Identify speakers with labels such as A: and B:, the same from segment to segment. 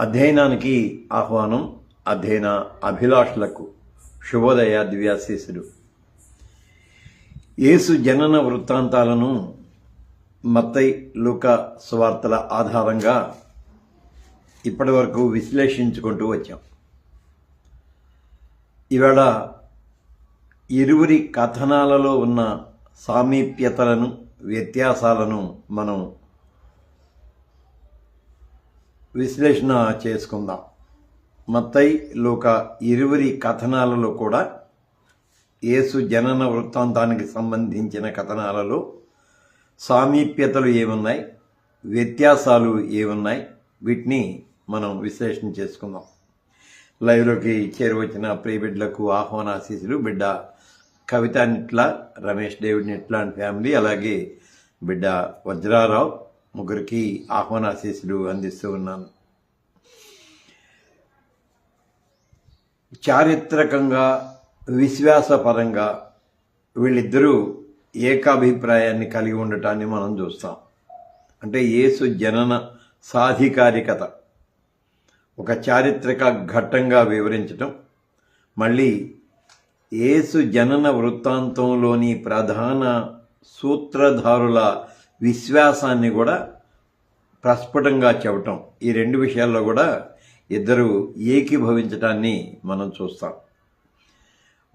A: అధ్యయనానికి ఆహ్వానం అధ్యయన అభిలాషులకు శుభోదయ దివ్యాశీసుడు యేసు జనన వృత్తాంతాలను మత్తై లూక స్వార్తల ఆధారంగా ఇప్పటి వరకు విశ్లేషించుకుంటూ వచ్చాం. ఇవాళ ఇరువురి కథనాలలో ఉన్న సామీప్యతలను వ్యత్యాసాలను మనం విశ్లేషణ చేసుకుందాం. మత్తై లోక ఇరువురి కథనాలలో కూడా యేసు జనన వృత్తాంతానికి సంబంధించిన కథనాలలో సామీప్యతలు ఏమున్నాయి? వ్యత్యాసాలు ఏమున్నాయి? వీటిని మనం విశ్లేషణ చేసుకుందాం. లైవ్లోకి చేరువచ్చిన ప్రియబిడ్డలకు ఆహ్వానాశీసులు బిడ్డ Kavitha Nitla Ramesh David Nitla and family అలాగే బిడ్డ వజ్రారావు ముగ్గురికి ఆహ్వానాశీసులు అందిస్తూ ఉన్నాను. చారిత్రకంగా విశ్వాసపరంగా వీళ్ళిద్దరూ ఏకాభిప్రాయాన్ని కలిగి ఉండటాన్ని మనం చూస్తాం. అంటే యేసు జనన సాధికారికత ఒక చారిత్రక ఘట్టంగా వివరించటం. మళ్ళీ యేసు జనన వృత్తాంతంలోని ప్రధాన సూత్రధారుల విశ్వాసాన్ని కూడా ప్రస్ఫుటంగా చెప్పటం. ఈ రెండు విషయాల్లో కూడా ఇద్దరు ఏకీభవించటాన్ని మనం చూస్తాం.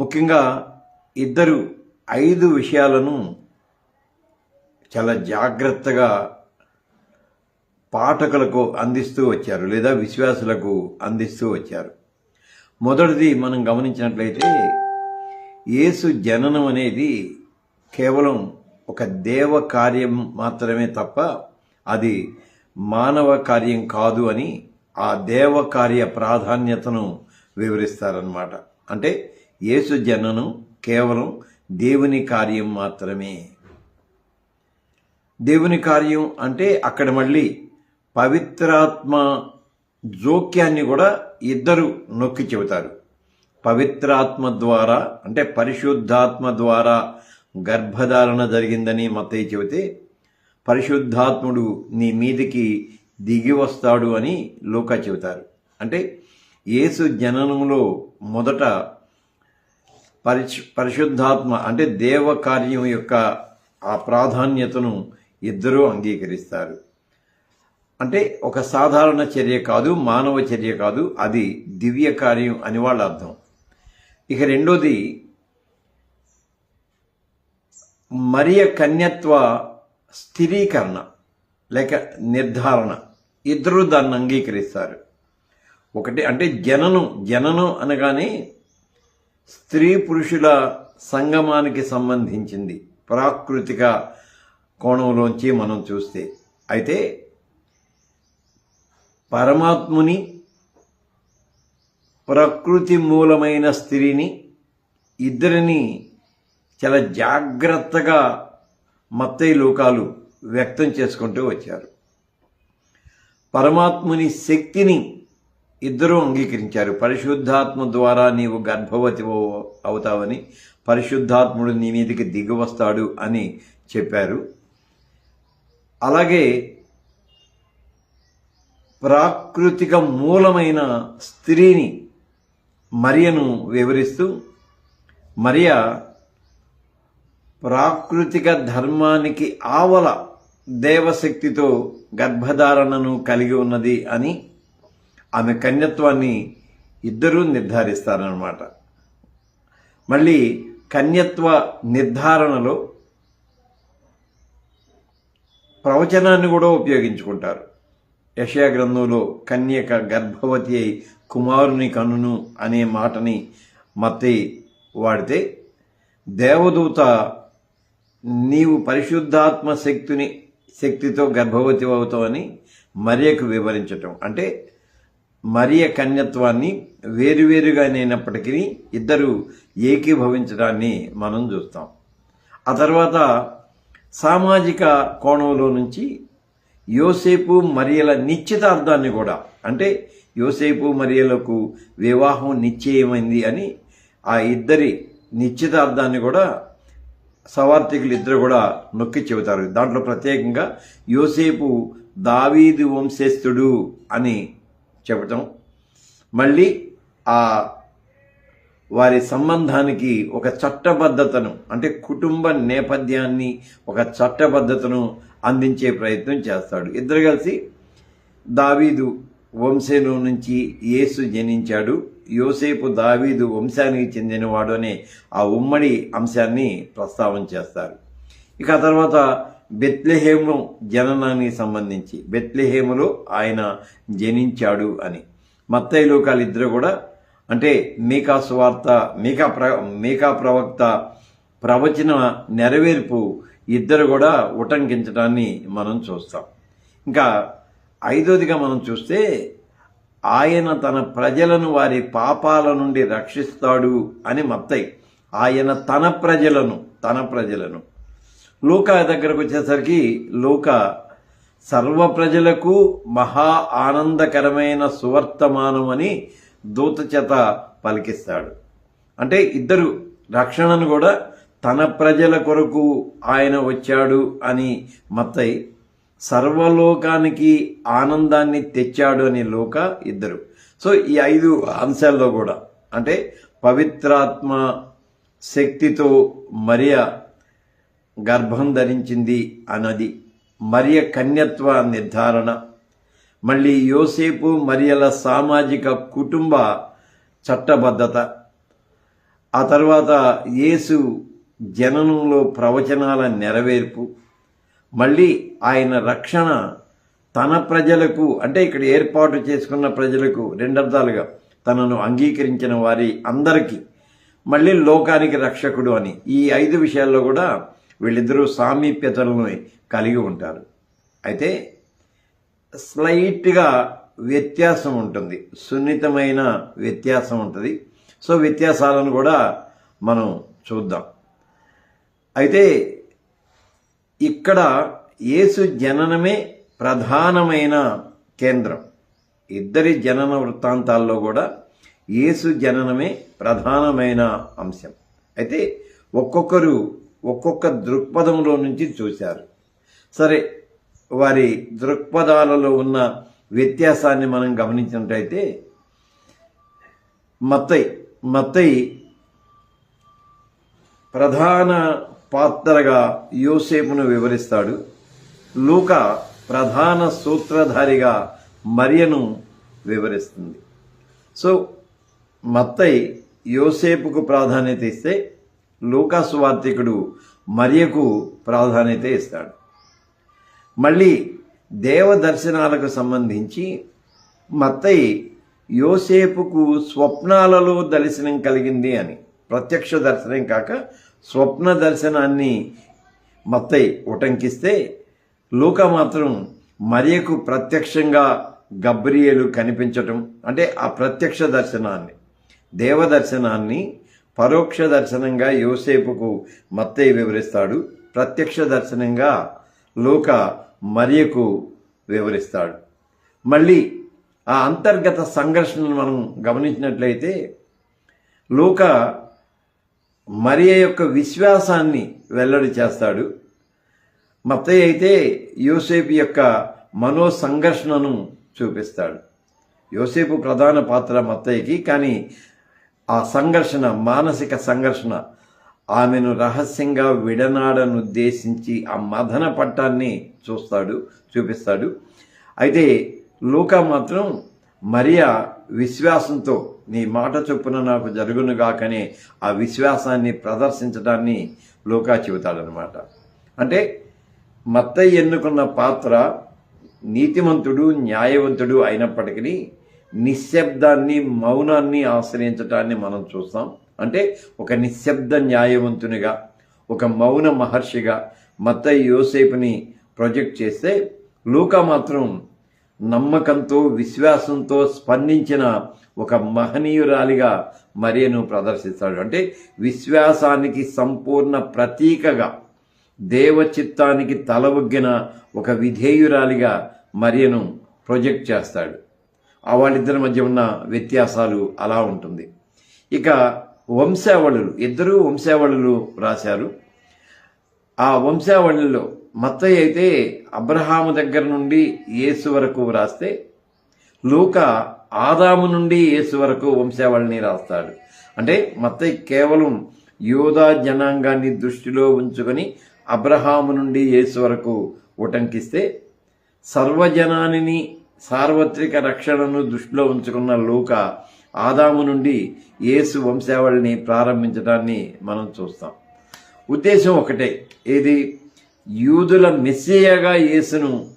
A: ముఖ్యంగా ఇద్దరు ఐదు విషయాలను చాలా జాగ్రత్తగా పాఠకులకు అందిస్తూ వచ్చారు లేదా విశ్వాసులకు అందిస్తూ వచ్చారు. మొదటిది మనం గమనించినట్లయితే యేసు జననం అనేది కేవలం ఒక దేవ కార్యం మాత్రమే తప్ప అది మానవ కార్యం కాదు అని ఆ దేవ కార్య ప్రాధాన్యతను వివరిస్తారన్నమాట. అంటే యేసు జననం కేవలం దేవుని కార్యం మాత్రమే. దేవుని కార్యం అంటే అక్కడ మళ్ళీ పవిత్రాత్మ జోక్యాన్ని కూడా ఇద్దరు నొక్కి చెబుతారు. పవిత్రాత్మ ద్వారా అంటే పరిశుద్ధాత్మ ద్వారా గర్భధారణ జరిగిందని మతయ్య చెబితే పరిశుద్ధాత్ముడు నీ మీదికి దిగి వస్తాడు అని లోకా చెబుతారు. అంటే యేసు జననంలో మొదట పరిశు పరిశుద్ధాత్మ అంటే దేవ కార్యం యొక్క ఆ ప్రాధాన్యతను ఇద్దరూ అంగీకరిస్తారు. అంటే ఒక సాధారణ చర్య కాదు మానవ చర్య కాదు అది దివ్య కార్యం అని వాళ్ళ అర్థం. ఇక రెండోది మరియ కన్యత్వ స్థిరీకరణ లేక నిర్ధారణ ఇద్దరు దాన్ని అంగీకరిస్తారు. ఒకటి అంటే జననం జననం అనగానే స్త్రీ పురుషుల సంగమానికి సంబంధించింది. ప్రాకృతిక కోణంలోంచి మనం చూస్తే అయితే పరమాత్ముని ప్రకృతి మూలమైన స్త్రీని ఇద్దరిని చాలా జాగ్రత్తగా మత్తయి లోకాలు వ్యక్తం చేసుకుంటూ వచ్చారు. పరమాత్ముని శక్తిని ఇద్దరూ అంగీకరించారు. పరిశుద్ధాత్మ ద్వారా నీవు గర్భవతి అవుతావని పరిశుద్ధాత్ముడు నీ మీదకి దిగివస్తాడు అని చెప్పారు. అలాగే ప్రాకృతిక మూలమైన స్త్రీని మరియను వివరిస్తూ మరియ ప్రాకృతిక ధర్మానికి ఆవల దేవశక్తితో గర్భధారణను కలిగి ఉన్నది అని ఆమె కన్యత్వాన్ని ఇద్దరూ నిర్ధారిస్తారనమాట మళ్ళీ కన్యత్వ నిర్ధారణలో ప్రవచనాన్ని కూడా ఉపయోగించుకుంటారు. యషయా గ్రంథంలో కన్యక గర్భవతి అయి కుమారుని కనును అనే మాటని మత్తి వాడితే దేవదూత నీవు పరిశుద్ధాత్మ శక్తిని శక్తితో గర్భవతి అవుతావని మరియకు వివరించటం. అంటే మరియ కన్యత్వాన్ని వేరువేరుగా నేనప్పటికీ ఇద్దరు ఏకీభవించడాన్ని మనం చూస్తాం. ఆ తర్వాత సామాజిక కోణంలో నుంచి యోసేపు మరియల నిశ్చితార్థాన్ని కూడా అంటే యోసేపు మరియలకు వివాహం నిశ్చయమైంది అని ఆ ఇద్దరి నిశ్చితార్థాన్ని కూడా సవార్థికులు ఇద్దరు కూడా నొక్కి చెబుతారు. దాంట్లో ప్రత్యేకంగా యోసేపు దావీదు వంశస్థుడు అని చెప్పటం. మళ్ళీ ఆ వారి సంబంధానికి ఒక చట్టబద్ధతను అంటే కుటుంబ నేపథ్యాన్ని ఒక చట్టబద్ధతను అందించే ప్రయత్నం చేస్తాడు. ఇద్దరు కలిసి దావీదు వంశేను నుంచి యేసు జనించాడు. యోసేపు దావీదు వంశానికి చెందినవాడు అనే ఆ ఉమ్మడి అంశాన్ని ప్రస్తావన చేస్తారు. ఇక ఆ తర్వాత బెత్లెహేము జననానికి సంబంధించి బెత్లెహేములో ఆయన జనించాడు అని. మత్తయ్య లోకాలు ఇద్దరు కూడా అంటే మీకా స్వార్త మీకా ప్ర మీకా ప్రవక్త ప్రవచన నెరవేర్పు ఇద్దరు కూడా ఉటంకించడాన్ని మనం చూస్తాం. ఇంకా ఐదోదిగా మనం చూస్తే ఆయన తన ప్రజలను వారి పాపాల నుండి రక్షిస్తాడు అని మత్తయి ఆయన తన ప్రజలను తన ప్రజలను. లూక దగ్గరకు వచ్చేసరికి లూక సర్వ ప్రజలకు మహా ఆనందకరమైన సువర్తమానం అని దూత చేత పలికిస్తాడు. అంటే ఇద్దరు రక్షణను కూడా తన ప్రజల కొరకు ఆయన వచ్చాడు అని మత్తయి సర్వలోకానికి ఆనందాన్ని తెచ్చాడు అని లోక ఇద్దరు. సో ఈ ఐదు అంశాల్లో కూడా అంటే పవిత్రాత్మ శక్తితో మరియ గర్భం ధరించింది అన్నది మరియ కన్యత్వ నిర్ధారణ. మళ్ళీ యోసేపు మరియల సామాజిక కుటుంబ చట్టబద్ధత. ఆ తర్వాత యేసు జననంలో ప్రవచనాల నెరవేర్పు. మళ్ళీ ఆయన రక్షణ తన ప్రజలకు అంటే ఇక్కడ ఏర్పాటు చేసుకున్న ప్రజలకు రెండర్థాలుగా తనను అంగీకరించిన వారి అందరికీ మళ్ళీ లోకానికి రక్షకుడు అని. ఈ ఐదు విషయాల్లో కూడా వీళ్ళిద్దరూ సామీప్యతలను కలిగి ఉంటారు. అయితే స్లైట్గా వ్యత్యాసం ఉంటుంది. సున్నితమైన వ్యత్యాసం ఉంటుంది. సో వ్యత్యాసాలను కూడా మనం చూద్దాం. అయితే ఇక్కడ యేసు జననమే ప్రధానమైన కేంద్రం. ఇద్దరి జనన వృత్తాంతాల్లో కూడా యేసు జననమే ప్రధానమైన అంశం. అయితే ఒక్కొక్కరు ఒక్కొక్క దృక్పథంలో నుంచి చూశారు. సరే వారి దృక్పథాలలో ఉన్న వ్యత్యాసాన్ని మనం గమనించినట్టయితే మత్తై మత్తై ప్రధాన పాత్రగా యోసేపును వివరిస్తాడు. లూక ప్రధాన సూత్రధారిగా మరియను వివరిస్తుంది. సో మత్తయి యోసేపుకు ప్రాధాన్యత ఇస్తే లూకా సువార్తికుడు మరియకు ప్రాధాన్యత ఇస్తాడు. మళ్ళీ దేవ దర్శనాలకు సంబంధించి మత్తయి యోసేపుకు స్వప్నాలలో దర్శనం కలిగింది అని ప్రత్యక్ష దర్శనం కాక స్వప్న దర్శనాన్ని మత్తై ఉటంకిస్తే లూక మాత్రం మరియకు ప్రత్యక్షంగా గబ్రియలు కనిపించటం అంటే ఆ ప్రత్యక్ష దర్శనాన్ని దేవ దర్శనాన్ని పరోక్ష దర్శనంగా యోసేపుకు మత్తై వివరిస్తాడు. ప్రత్యక్ష దర్శనంగా లోక మరియకు వివరిస్తాడు. మళ్ళీ ఆ అంతర్గత సంఘర్షణను మనం గమనించినట్లయితే లోక మరియ యొక్క విశ్వాసాన్ని వెల్లడి చేస్తాడు. మత్తయ్య అయితే యోసేపు యొక్క మనో సంఘర్షణను చూపిస్తాడు. యోసేపు ప్రధాన పాత్ర మత్తయ్యకి కానీ ఆ సంఘర్షణ మానసిక సంఘర్షణ ఆమెను రహస్యంగా విడనాడనుద్దేశించి ఆ మదన పట్టాన్ని చూస్తాడు చూపిస్తాడు. అయితే లూకా మాత్రం మరియా విశ్వాసంతో నీ మాట చొప్పున నాకు జరుగునుగాకనే ఆ విశ్వాసాన్ని ప్రదర్శించడాన్ని లోకా చెబుతాడనమాట అంటే మత్తయ్య ఎన్నుకున్న పాత్ర నీతిమంతుడు న్యాయవంతుడు అయినప్పటికీ నిశ్శబ్దాన్ని మౌనాన్ని ఆశ్రయించటాన్ని మనం చూస్తాం. అంటే ఒక నిశ్శబ్ద న్యాయవంతునిగా ఒక మౌన మహర్షిగా మత్తయ్య యోసేపుని ప్రొజెక్ట్ చేస్తే లూకా మాత్రం నమ్మకంతో విశ్వాసంతో స్పందించిన ఒక మహనీయురాలిగా మరియను ప్రదర్శిస్తాడు. అంటే విశ్వాసానికి సంపూర్ణ ప్రతీకగా దేవచిత్తానికి తలవొగ్గిన ఒక విధేయురాలిగా మరియను ప్రొజెక్ట్ చేస్తాడు. ఆ వాళ్ళిద్దరి మధ్య ఉన్న వ్యత్యాసాలు అలా ఉంటుంది. ఇక వంశావళులు ఇద్దరూ వంశావళులు రాశారు. ఆ వంశావళిలో మత్తయ్య అయితే అబ్రహాము దగ్గర నుండి యేసు వరకు వ్రాస్తే లూక ఆదాము నుండి యేసు వరకు వంశావళిని రాస్తాడు. అంటే మత్తయ్య కేవలం యోధా జనాంగాన్ని దృష్టిలో ఉంచుకొని అబ్రహాము నుండి యేసు వరకు ఉటంకిస్తే సర్వజనానిని సార్వత్రిక రక్షణను దృష్టిలో ఉంచుకున్న లూక ఆదాము నుండి యేసు వంశావళిని ప్రారంభించడాన్ని మనం చూస్తాం. ఉద్దేశం ఒకటే. ఏది? యూదుల మెస్సియగా యేసును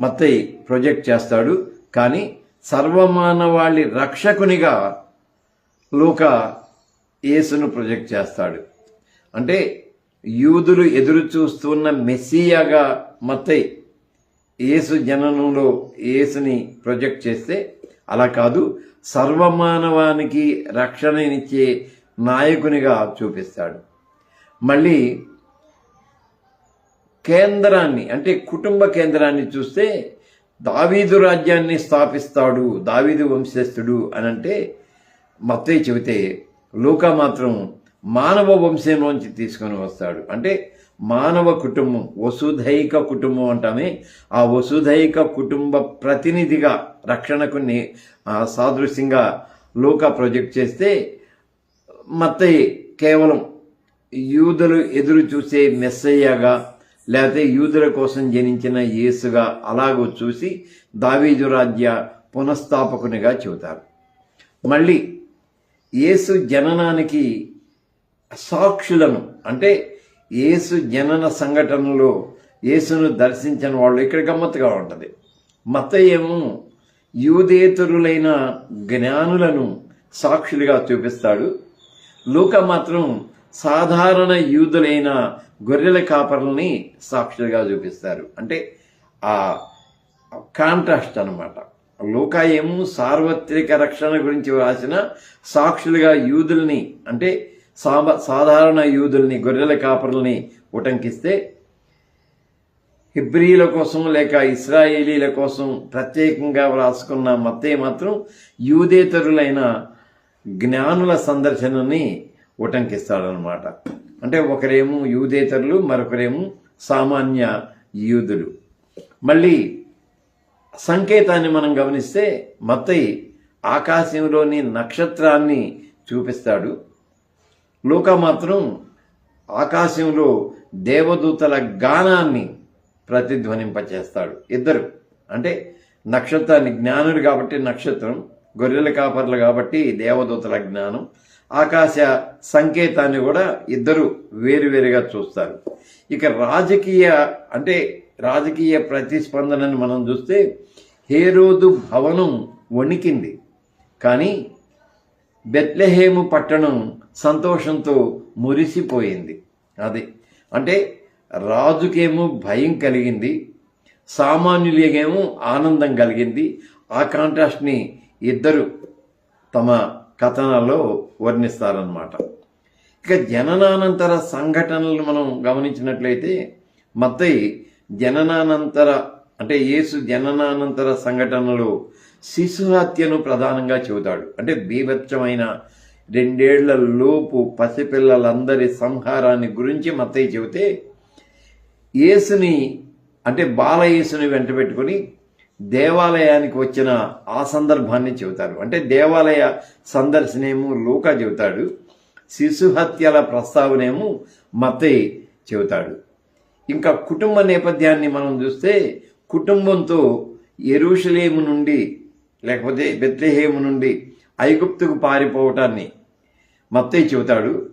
A: మత్తయి ప్రొజెక్ట్ చేస్తాడు. కానీ సర్వమానవాళి రక్షకునిగా లోక యేసును ప్రొజెక్ట్ చేస్తాడు. అంటే యూదులు ఎదురు చూస్తున్న మెస్సియాగా మత్తయి యేసు జననంలో యేసుని ప్రొజెక్ట్ చేస్తే అలా కాదు సర్వమానవానికి రక్షణనిచ్చే నాయకునిగా చూపిస్తాడు. మళ్ళీ కేంద్రాన్ని అంటే కుటుంబ కేంద్రాన్ని చూస్తే దావీదు రాజ్యాన్ని స్థాపిస్తాడు దావీదు వంశస్థుడు అని అంటే మత్తే చెబితే లూకా మాత్రం మానవ వంశంలోంచి తీసుకొని వస్తాడు. అంటే మానవ కుటుంబం వసుధైక కుటుంబం అంటామే. ఆ వసుధైక కుటుంబ ప్రతినిధిగా రక్షణకు సాదృశ్యంగా లోక ప్రొజెక్ట్ చేస్తే మత్తయి కేవలం యూదులు ఎదురు చూసే మెస్సయ్యగా లేకపోతే యూదుల కోసం జనించిన యేసుగా అలాగూ చూసి దావీదు రాజ్య పునఃస్థాపకునిగా చెబుతారు. మళ్ళీ యేసు జననానికి సాక్షులను అంటే యేసు జనన సంఘటనలో యేసును దర్శించిన వాళ్ళు ఇక్కడ గమ్మత్తుగా ఉంటుంది. మతయ్యేమో యూదేతరులైన జ్ఞానులను సాక్షులుగా చూపిస్తాడు. లూక మాత్రం సాధారణ యూదులైన గొర్రెల కాపరులని సాక్షులుగా చూపిస్తారు. అంటే ఆ కాంట్రాస్ట్ అనమాట లోకాయము ఏమో సార్వత్రిక రక్షణ గురించి రాసిన సాక్షులుగా యూదుల్ని అంటే సామ సాధారణ యూదుల్ని గొర్రెల కాపర్లని ఉటంకిస్తే హిబ్రీల కోసం లేక ఇస్రాయేలీల కోసం ప్రత్యేకంగా వ్రాసుకున్న మత్తే మాత్రం యూదేతరులైన జ్ఞానుల సందర్శనని ఉటంకిస్తాడనమాట అంటే ఒకరేమో యూదేతరులు మరొకరేమో సామాన్య యూదులు. మళ్ళీ సంకేతాన్ని మనం గమనిస్తే మత్తయి ఆకాశంలోని నక్షత్రాన్ని చూపిస్తాడు. లోక మాత్రం ఆకాశంలో దేవదూతల గానాన్ని ప్రతిధ్వనింపచేస్తాడు. ఇద్దరు. అంటే నక్షత్రాన్ని జ్ఞానుడు కాబట్టి నక్షత్రం గొర్రెల కాపర్లు కాబట్టి దేవదూతల జ్ఞానం ఆకాశ సంకేతాన్ని కూడా ఇద్దరు వేరువేరుగా చూస్తారు. ఇక రాజకీయ అంటే రాజకీయ ప్రతిస్పందనని మనం చూస్తే హేరోదు భవనం వణికింది. కానీ బెత్లెహేము పట్టణం సంతోషంతో మురిసిపోయింది. అది అంటే రాజుకేమో భయం కలిగింది సామాన్యులకేమో ఆనందం కలిగింది ఆ కాంట్రాస్ట్ని ఇద్దరు తమ కథనాల్లో వర్ణిస్తారనమాట ఇక జననానంతర సంఘటనలు మనం గమనించినట్లయితే మత్తయి జననానంతర అంటే యేసు జననానంతర సంఘటనలు శిశు హత్యను ప్రధానంగా చెబుతాడు. అంటే బీభత్సమైన రెండేళ్ళ లోపు పసిపిల్లలందరి సంహారాన్ని గురించి మత్తయ్య చెబితే యేసుని అంటే బాలయేసుని వెంట పెట్టుకుని దేవాలయానికి వచ్చిన ఆ సందర్భాన్ని చెబుతారు. అంటే దేవాలయ సందర్శనేమో లూకా చెబుతాడు. శిశుహత్యల ప్రస్తావనేమో మత్తయి చెబుతాడు. ఇంకా కుటుంబ నేపథ్యాన్ని మనం చూస్తే కుటుంబంతో ఎరుషలేము నుండి లేకపోతే బెత్లహేము నుండి ఐగుప్తుకు పారిపోవటాన్ని మత్తయి చెబుతాడు.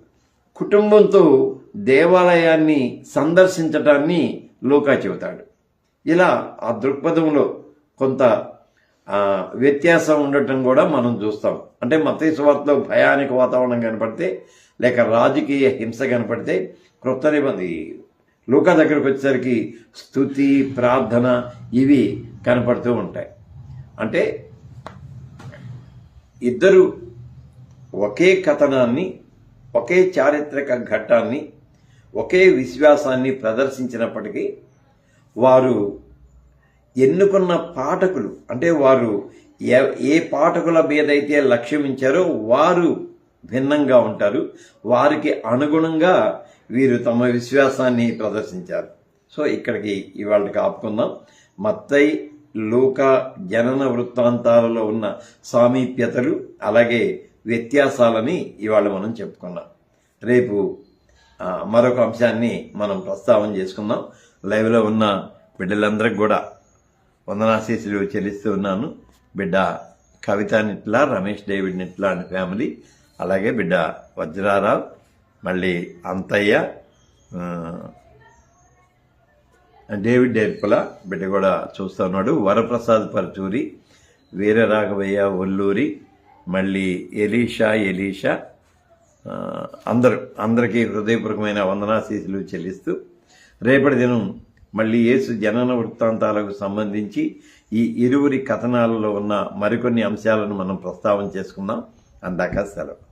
A: కుటుంబంతో దేవాలయాన్ని సందర్శించటాన్ని లోకా చెబుతాడు. ఇలా ఆ దృక్పథంలో కొంత వ్యత్యాసం ఉండటం కూడా మనం చూస్తాం. అంటే మత్తయి భయానికి భయానిక వాతావరణం కనపడితే లేక రాజకీయ హింస కనపడితే క్రొత్త నిబంధి లూకా దగ్గరకు వచ్చేసరికి స్థుతి ప్రార్థన ఇవి కనపడుతూ ఉంటాయి. అంటే ఇద్దరు ఒకే కథనాన్ని ఒకే చారిత్రక ఘట్టాన్ని ఒకే విశ్వాసాన్ని ప్రదర్శించినప్పటికీ వారు ఎన్నుకున్న పాఠకులు అంటే వారు ఏ- ఏ పాఠకుల మీద అయితే లక్ష్యం ఇచ్చారో వారు భిన్నంగా ఉంటారు. వారికి అనుగుణంగా వీరు తమ విశ్వాసాన్ని ప్రదర్శించారు. సో ఇక్కడికి ఇవాళకి ఆపుకుందాం మత్తై లోక జనన వృత్తాంతాలలో ఉన్న సామీప్యతలు అలాగే వ్యత్యాసాలని ఇవాళ మనం చెప్పుకున్నాం. రేపు మరొక అంశాన్ని మనం ప్రస్తావన చేసుకుందాం. లైవ్లో ఉన్న బిడ్డలందరికి కూడా వందనాశీసులు చెల్లిస్తూ ఉన్నాను. బిడ్డ కవిత నిట్ల రమేష్ డేవిడ్ నిట్ల అని ఫ్యామిలీ అలాగే బిడ్డ వజ్రారావు మళ్ళీ అంతయ్య డేవిడ్ డేర్పుల బిడ్డ కూడా చూస్తూ ఉన్నాడు. వరప్రసాద్ పరచూరి వీర రాఘవయ్య ఒల్లూరి మళ్ళీ ఎలీషా ఎలీషా అందరు అందరూ అందరికీ హృదయపూర్వకమైన వందనాశీసులు చెల్లిస్తూ రేపటి దినం మళ్ళీ యేసు జనన వృత్తాంతాలకు సంబంధించి ఈ ఇరువురి కథనాలలో ఉన్న మరికొన్ని అంశాలను మనం ప్రస్తావన చేసుకుందాం. అందాక సెలవు.